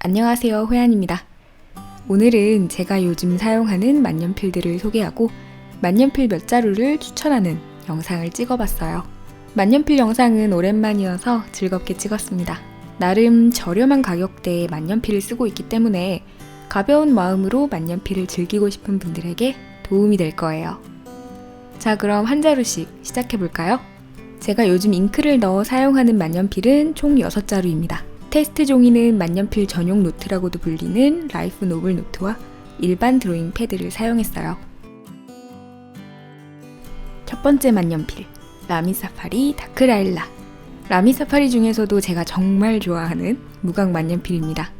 안녕하세요, 호연입니다. 오늘은 제가 요즘 사용하는 만년필들을 소개하고 만년필 몇 자루를 추천하는 영상을 찍어봤어요. 만년필 영상은 오랜만이어서 즐겁게 찍었습니다. 나름 저렴한 가격대에 만년필을 쓰고 있기 때문에 가벼운 마음으로 만년필을 즐기고 싶은 분들에게 도움이 될 거예요. 자, 그럼 한 자루씩 시작해볼까요? 제가 요즘 잉크를 넣어 사용하는 만년필은 총 6자루입니다. 테스트 종이는 만년필 전용 노트라고도 불리는 라이프 노블 노트와 일반 드로잉 패드를 사용했어요. 첫 번째 만년필, 라미 사파리 다크라일라. 라미 사파리 중에서도 제가 정말 좋아하는 무광 만년필입니다.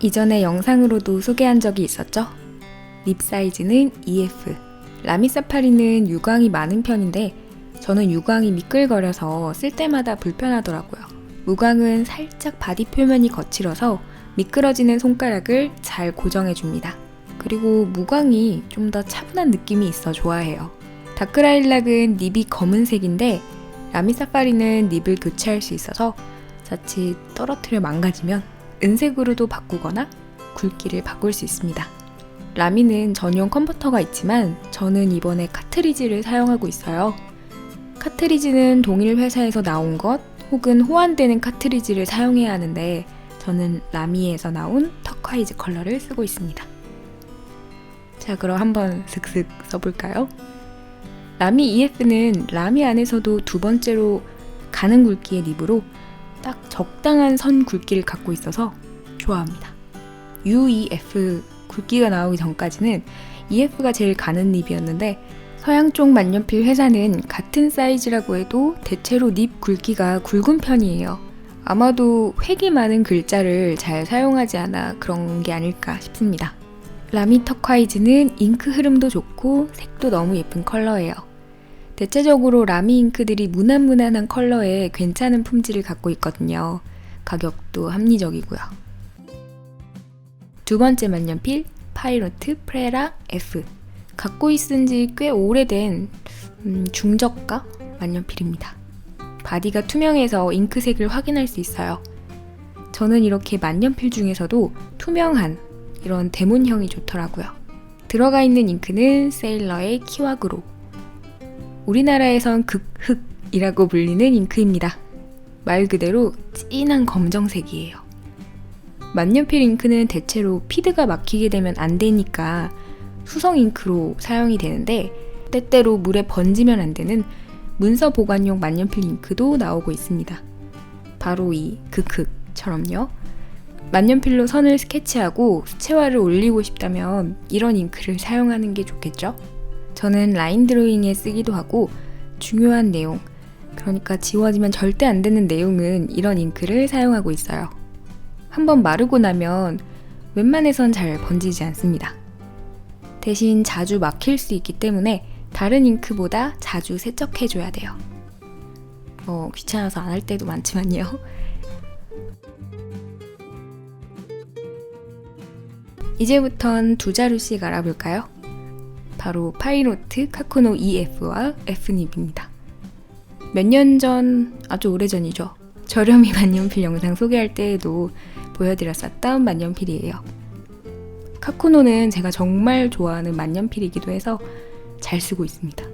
이전에 영상으로도 소개한 적이 있었죠? 립 사이즈는 EF. 라미 사파리는 유광이 많은 편인데 저는 유광이 미끌거려서 쓸 때마다 불편하더라고요. 무광은 살짝 바디 표면이 거칠어서 미끄러지는 손가락을 잘 고정해줍니다. 그리고 무광이 좀 더 차분한 느낌이 있어 좋아해요. 다크라일락은 닙이 검은색인데 라미사파리는 닙을 교체할 수 있어서 자칫 떨어뜨려 망가지면 은색으로도 바꾸거나 굵기를 바꿀 수 있습니다. 라미는 전용 컨버터가 있지만 저는 이번에 카트리지를 사용하고 있어요. 카트리지는 동일 회사에서 나온 것 혹은 호환되는 카트리지를 사용해야 하는데 저는 라미에서 나온 터콰이즈 컬러를 쓰고 있습니다. 자, 그럼 한번 슥슥 써볼까요? 라미 EF는 라미 안에서도 두 번째로 가는 굵기의 립으로 딱 적당한 선 굵기를 갖고 있어서 좋아합니다. UEF 굵기가 나오기 전까지는 EF가 제일 가는 립이었는데 서양 쪽 만년필 회사는 같은 사이즈라고 해도 대체로 립 굵기가 굵은 편이에요. 아마도 획이 많은 글자를 잘 사용하지 않아 그런 게 아닐까 싶습니다. 라미 터콰이즈는 잉크 흐름도 좋고 색도 너무 예쁜 컬러예요. 대체적으로 라미 잉크들이 무난무난한 컬러에 괜찮은 품질을 갖고 있거든요. 가격도 합리적이고요. 두 번째 만년필 파이로트 프레라 F. 갖고 있은 지 꽤 오래된 음, 중저가 만년필입니다. 바디가 투명해서 잉크색을 확인할 수 있어요. 저는 이렇게 만년필 중에서도 투명한 이런 대문형이 좋더라고요. 들어가 있는 잉크는 세일러의 키와그로. 우리나라에선 극흑이라고 불리는 잉크입니다. 말 그대로 진한 검정색이에요. 만년필 잉크는 대체로 피드가 막히게 되면 안 되니까 수성 잉크로 사용이 되는데 때때로 물에 번지면 안 되는 문서 보관용 만년필 잉크도 나오고 있습니다. 바로 이 극흑처럼요. 만년필로 선을 스케치하고 수채화를 올리고 싶다면 이런 잉크를 사용하는 게 좋겠죠? 저는 라인 드로잉에 쓰기도 하고 중요한 내용, 그러니까 지워지면 절대 안 되는 내용은 이런 잉크를 사용하고 있어요. 한번 마르고 나면 웬만해선 잘 번지지 않습니다. 대신 자주 막힐 수 있기 때문에 다른 잉크보다 자주 세척해줘야 돼요. 뭐 귀찮아서 안 할 때도 많지만요. 이제부턴 두 자루씩 알아볼까요? 바로 파이로트 카코노 EF와 F닙입니다. 몇 년 전, 아주 오래전이죠. 저렴이 만년필 영상 소개할 때에도 보여드렸었던 만년필이에요. 카코노는 제가 정말 좋아하는 만년필이기도 해서 잘 쓰고 있습니다.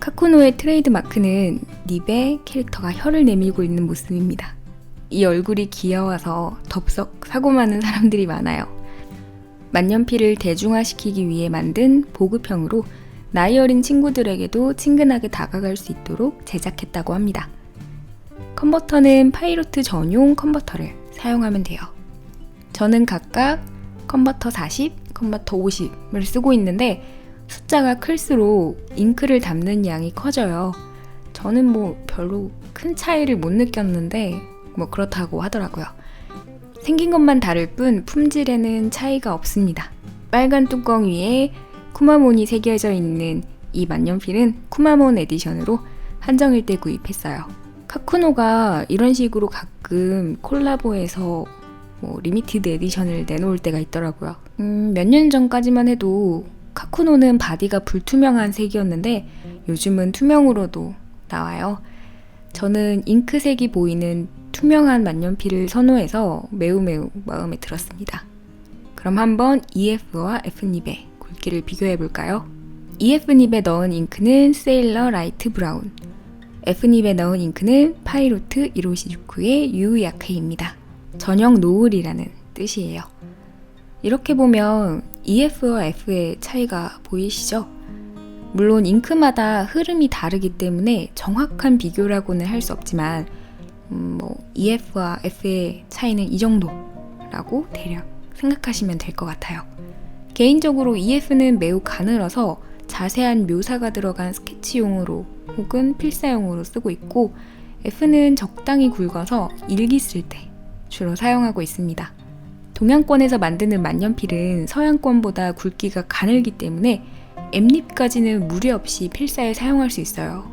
카코노의 트레이드 마크는 닙의 캐릭터가 혀를 내밀고 있는 모습입니다. 이 얼굴이 귀여워서 덥석 사고 많은 사람들이 많아요. 만년필을 대중화시키기 위해 만든 보급형으로 나이 어린 친구들에게도 친근하게 다가갈 수 있도록 제작했다고 합니다. 컨버터는 파이로트 전용 컨버터를 사용하면 돼요. 저는 각각 컨버터 40, 컨버터 50을 쓰고 있는데 숫자가 클수록 잉크를 담는 양이 커져요. 저는 뭐 별로 큰 차이를 못 느꼈는데 뭐 그렇다고 하더라고요. 생긴 것만 다를 뿐 품질에는 차이가 없습니다. 빨간 뚜껑 위에 쿠마몬이 새겨져 있는 이 만년필은 쿠마몬 에디션으로 한정일 때 구입했어요. 카쿠노가 이런 식으로 가끔 콜라보해서 뭐 리미티드 에디션을 내놓을 때가 있더라고요. 음, 몇 년 전까지만 해도 카쿠노는 바디가 불투명한 색이었는데 요즘은 투명으로도 나와요. 저는 잉크색이 보이는 투명한 만년필을 선호해서 매우 매우 마음에 들었습니다. 그럼 한번 EF와 F닙의 굵기를 비교해 볼까요? EF닙에 넣은 잉크는 세일러 라이트 브라운, F닙에 넣은 잉크는 파이로트 이로시주쿠의 유야케입니다. 전용 노을이라는 뜻이에요. 이렇게 보면 EF와 F의 차이가 보이시죠? 물론 잉크마다 흐름이 다르기 때문에 정확한 비교라고는 할 수 없지만 음, 뭐 EF와 F의 차이는 이 정도라고 대략 생각하시면 될 것 같아요. 개인적으로 EF는 매우 가늘어서 자세한 묘사가 들어간 스케치용으로 혹은 필사용으로 쓰고 있고 F는 적당히 굵어서 일기 쓸 때 주로 사용하고 있습니다. 동양권에서 만드는 만년필은 서양권보다 굵기가 가늘기 때문에 엠립까지는 무리 없이 필사에 사용할 수 있어요.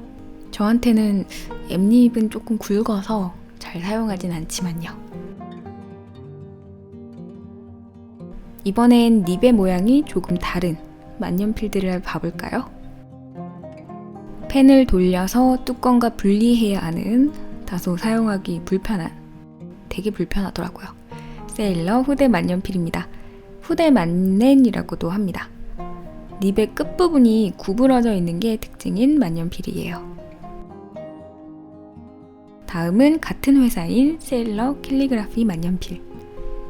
저한테는 엠립은 조금 굵어서 잘 사용하진 않지만요. 이번엔 립의 모양이 조금 다른 만년필들을 봐볼까요? 펜을 돌려서 뚜껑과 분리해야 하는 다소 사용하기 불편한 되게 불편하더라고요. 세일러 후대 만년필입니다. 후대 만넨이라고도 합니다. 립의 끝부분이 구부러져 있는 게 특징인 만년필이에요. 다음은 같은 회사인 세일러 캘리그라피 만년필.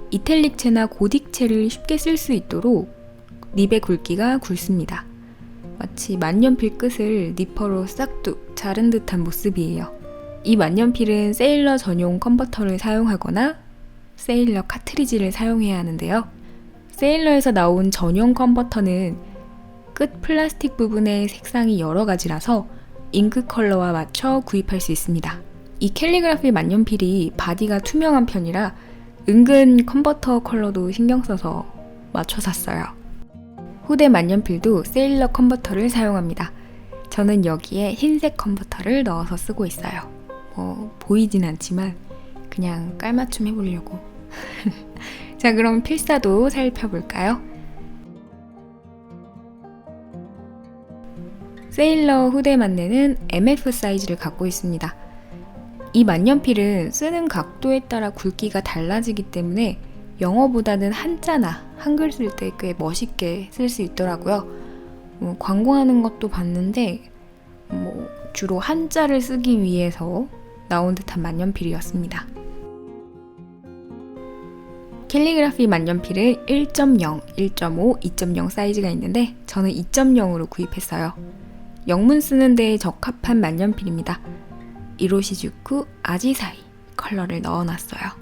이탈릭체나 고딕체를 쉽게 쓸 수 있도록 립의 굵기가 굵습니다. 마치 만년필 끝을 니퍼로 싹둑 자른 듯한 모습이에요. 이 만년필은 세일러 전용 컨버터를 사용하거나 세일러 카트리지를 사용해야 하는데요. 세일러에서 나온 전용 컨버터는 끝 플라스틱 부분의 색상이 여러 가지라서 잉크 컬러와 맞춰 구입할 수 있습니다. 이 캘리그라피 만년필이 바디가 투명한 편이라 은근 컨버터 컬러도 신경 써서 맞춰 샀어요. 후대 만년필도 세일러 컨버터를 사용합니다. 저는 여기에 흰색 컨버터를 넣어서 쓰고 있어요. 뭐 보이진 않지만 그냥 깔맞춤 해보려고. 자, 그럼 필사도 살펴볼까요? 세일러 후대 만내는 MF 사이즈를 갖고 있습니다. 이 만년필은 쓰는 각도에 따라 굵기가 달라지기 때문에 영어보다는 한자나 한글 쓸 때 꽤 멋있게 쓸 수 있더라고요. 뭐 광고하는 것도 봤는데 뭐 주로 한자를 쓰기 위해서 나온 듯한 만년필이었습니다. 캘리그라피 만년필은 1.0, 1.5, 2.0 사이즈가 있는데 저는 2.0으로 구입했어요. 영문 쓰는 데에 적합한 만년필입니다. 이로시주쿠 아지사이 컬러를 넣어놨어요.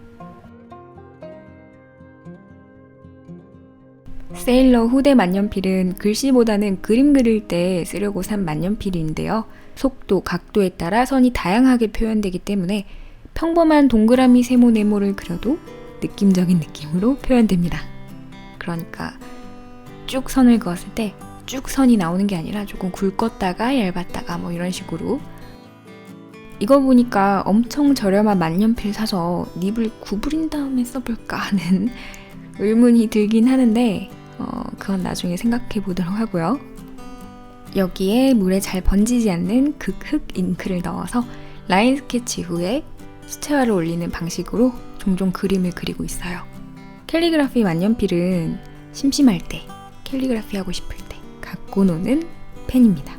세일러 후대 만년필은 글씨보다는 그림 그릴 때 쓰려고 산 만년필인데요. 속도, 각도에 따라 선이 다양하게 표현되기 때문에 평범한 동그라미 세모 네모를 그려도 느낌적인 느낌으로 표현됩니다. 그러니까 쭉 선을 그었을 때 쭉 선이 나오는 게 아니라 조금 굵었다가 얇았다가 뭐 이런 식으로 이거 보니까 엄청 저렴한 만년필 사서 립을 구부린 다음에 써볼까 하는 의문이 들긴 하는데 어, 그건 나중에 생각해 보도록 하고요. 여기에 물에 잘 번지지 않는 극흑 잉크를 넣어서 라인 스케치 후에 수채화를 올리는 방식으로 종종 그림을 그리고 있어요. 캘리그라피 만년필은 심심할 때, 캘리그라피 하고 싶을 때 갖고 노는 펜입니다.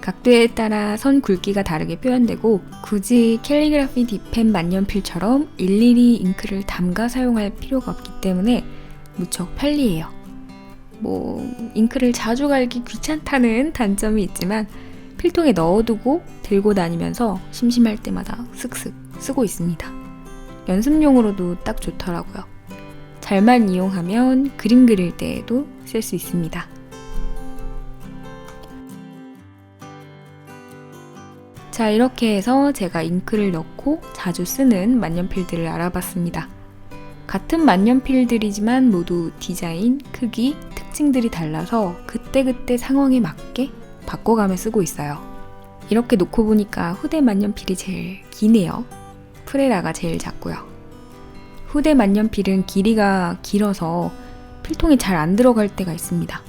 각도에 따라 선 굵기가 다르게 표현되고 굳이 캘리그라피 딥펜 만년필처럼 일일이 잉크를 담가 사용할 필요가 없기 때문에 무척 편리해요. 뭐 잉크를 자주 갈기 귀찮다는 단점이 있지만 필통에 넣어두고 들고 다니면서 심심할 때마다 슥슥 쓰고 있습니다. 연습용으로도 딱 좋더라고요. 잘만 이용하면 그림 그릴 때에도 쓸 수 있습니다. 자, 이렇게 해서 제가 잉크를 넣고 자주 쓰는 만년필들을 알아봤습니다. 같은 만년필들이지만 모두 디자인, 크기, 특징들이 달라서 그때그때 상황에 맞게 바꿔가며 쓰고 있어요. 이렇게 놓고 보니까 후대 만년필이 제일 기네요. 프레라가 제일 작고요. 후대 만년필은 길이가 길어서 필통에 잘안 들어갈 때가 있습니다.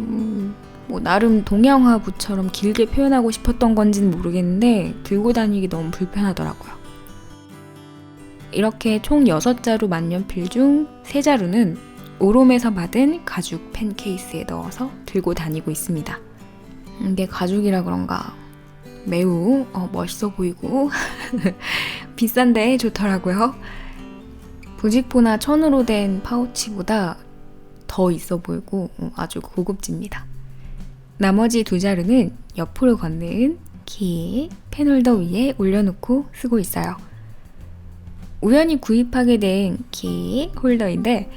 음, 뭐 나름 동양화 부처럼 길게 표현하고 싶었던 건지는 모르겠는데 들고 다니기 너무 불편하더라고요. 이렇게 총 6자루 만년필 중 3자루는 오롬에서 받은 가죽 펜 케이스에 넣어서 들고 다니고 있습니다. 이게 가죽이라 그런가 매우 어, 멋있어 보이고 비싼데 좋더라고요. 부직포나 천으로 된 파우치보다 더 있어 보이고 어, 아주 고급집니다. 나머지 두 자루는 옆으로 걷는 키 펜홀더 위에 올려놓고 쓰고 있어요. 우연히 구입하게 된 키 홀더인데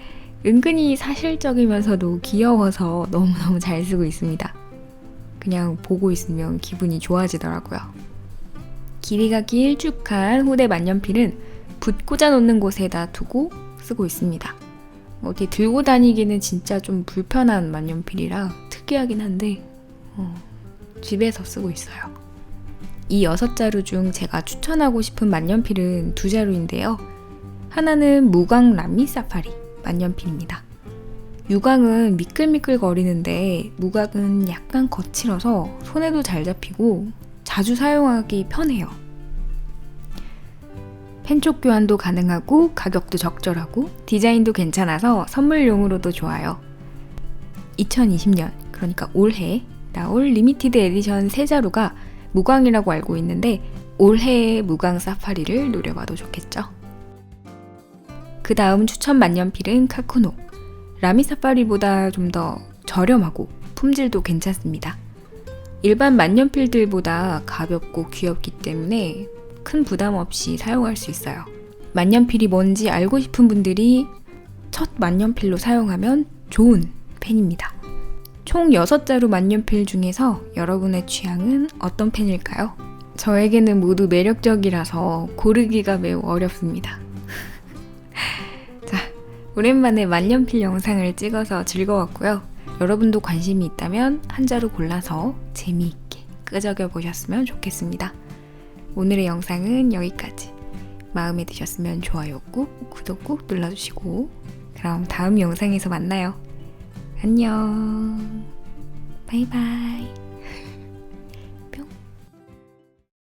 은근히 사실적이면서도 귀여워서 너무너무 잘 쓰고 있습니다. 그냥 보고 있으면 기분이 좋아지더라고요. 길이가 길쭉한 후대 만년필은 붓 꽂아 놓는 곳에다 두고 쓰고 있습니다. 어디 들고 다니기는 진짜 좀 불편한 만년필이라 특이하긴 한데 어, 집에서 쓰고 있어요. 이 여섯 자루 중 제가 추천하고 싶은 만년필은 두 자루인데요. 하나는 무광 라미 사파리 만년필입니다. 유광은 미끌미끌 거리는데 무광은 약간 거칠어서 손에도 잘 잡히고 자주 사용하기 편해요. 펜촉 교환도 가능하고 가격도 적절하고 디자인도 괜찮아서 선물용으로도 좋아요. 2020년, 그러니까 올해 나올 리미티드 에디션 세 자루가 무광이라고 알고 있는데 올해의 무광 사파리를 노려봐도 좋겠죠. 그 다음 추천 만년필은 카쿠노. 라미 사파리보다 좀 더 저렴하고 품질도 괜찮습니다. 일반 만년필들보다 가볍고 귀엽기 때문에 큰 부담 없이 사용할 수 있어요. 만년필이 뭔지 알고 싶은 분들이 첫 만년필로 사용하면 좋은 펜입니다. 총 6자루 만년필 중에서 여러분의 취향은 어떤 펜일까요? 저에게는 모두 매력적이라서 고르기가 매우 어렵습니다. 자, 오랜만에 만년필 영상을 찍어서 즐거웠고요. 여러분도 관심이 있다면 한 자루 골라서 재미있게 끄적여 보셨으면 좋겠습니다. 오늘의 영상은 여기까지. 마음에 드셨으면 좋아요 꾹, 구독 꾹 눌러주시고, 그럼 다음 영상에서 만나요. 안녕. 바이바이.